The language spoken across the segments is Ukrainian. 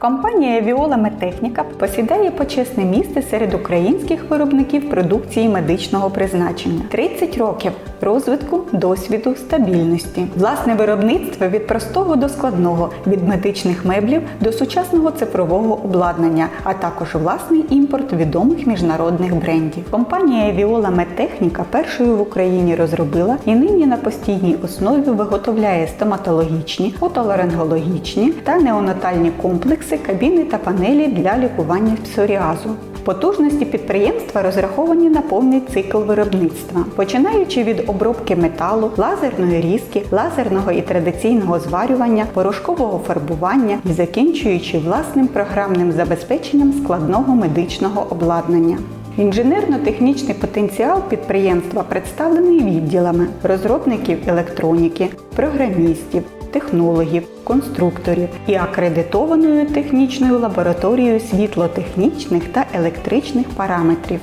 Компанія Viola Медтехніка посідає почесне місце серед українських виробників продукції медичного призначення. 30 років розвитку, досвіду, стабільності. Власне виробництво від простого до складного, від медичних меблів до сучасного цифрового обладнання, а також власний імпорт відомих міжнародних брендів. Компанія Viola Медтехніка першою в Україні розробила і нині на постійній основі виготовляє стоматологічні, отоларингологічні та неонатальні комплекси, кабіни та панелі для лікування псоріазу. Потужності підприємства розраховані на повний цикл виробництва, починаючи від обробки металу, лазерної різки, лазерного і традиційного зварювання, порошкового фарбування і закінчуючи власним програмним забезпеченням складного медичного обладнання. Інженерно-технічний потенціал підприємства представлений відділами розробників електроніки, програмістів, технологів, конструкторів і акредитованою технічною лабораторією світлотехнічних та електричних параметрів.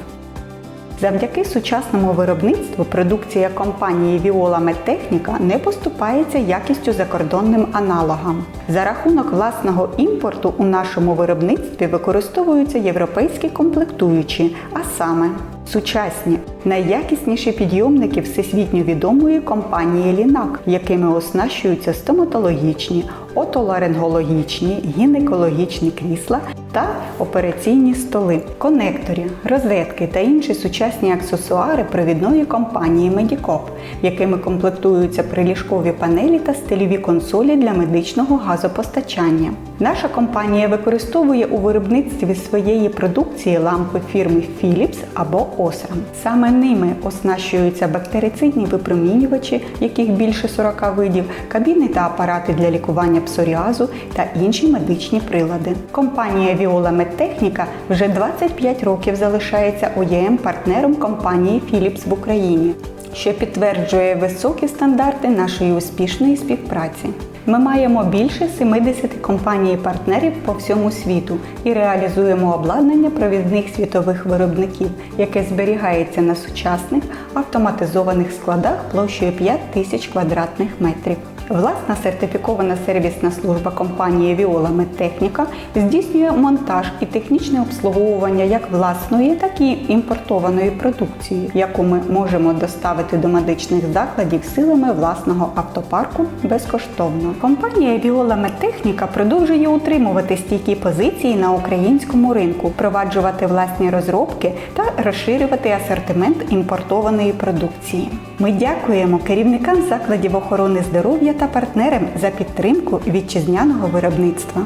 Завдяки сучасному виробництву продукція компанії Viola Медтехніка не поступається якістю закордонним аналогам. За рахунок власного імпорту у нашому виробництві використовуються європейські комплектуючі, а саме сучасні, найякісніші підйомники всесвітньо відомої компанії Лінак, якими оснащуються стоматологічні, отоларингологічні, гінекологічні крісла та операційні столи, конекторі, розетки та інші сучасні аксесуари провідної компанії Medicop, якими комплектуються приліжкові панелі та стильові консолі для медичного газопостачання. Наша компанія використовує у виробництві своєї продукції лампи фірми Philips або Osram. Саме ними оснащуються бактерицидні випромінювачі, яких більше 40 видів, кабіни та апарати для лікування псоріазу та інші медичні прилади. Компанія Viola Медтехніка вже 25 років залишається оєм партнером компанії Philips в Україні, що підтверджує високі стандарти нашої успішної співпраці. Ми маємо більше 70 компаній-партнерів по всьому світу і реалізуємо обладнання провідних світових виробників, яке зберігається на сучасних автоматизованих складах площею 5 тисяч квадратних метрів. Власна сертифікована сервісна служба компанії Viola Медтехніка здійснює монтаж і технічне обслуговування як власної, так і імпортованої продукції, яку ми можемо доставити до медичних закладів силами власного автопарку безкоштовно. Компанія Viola Медтехніка продовжує утримувати стійкі позиції на українському ринку, впроваджувати власні розробки та розширювати асортимент імпортованої продукції. Ми дякуємо керівникам закладів охорони здоров'я та партнерам за підтримку вітчизняного виробництва.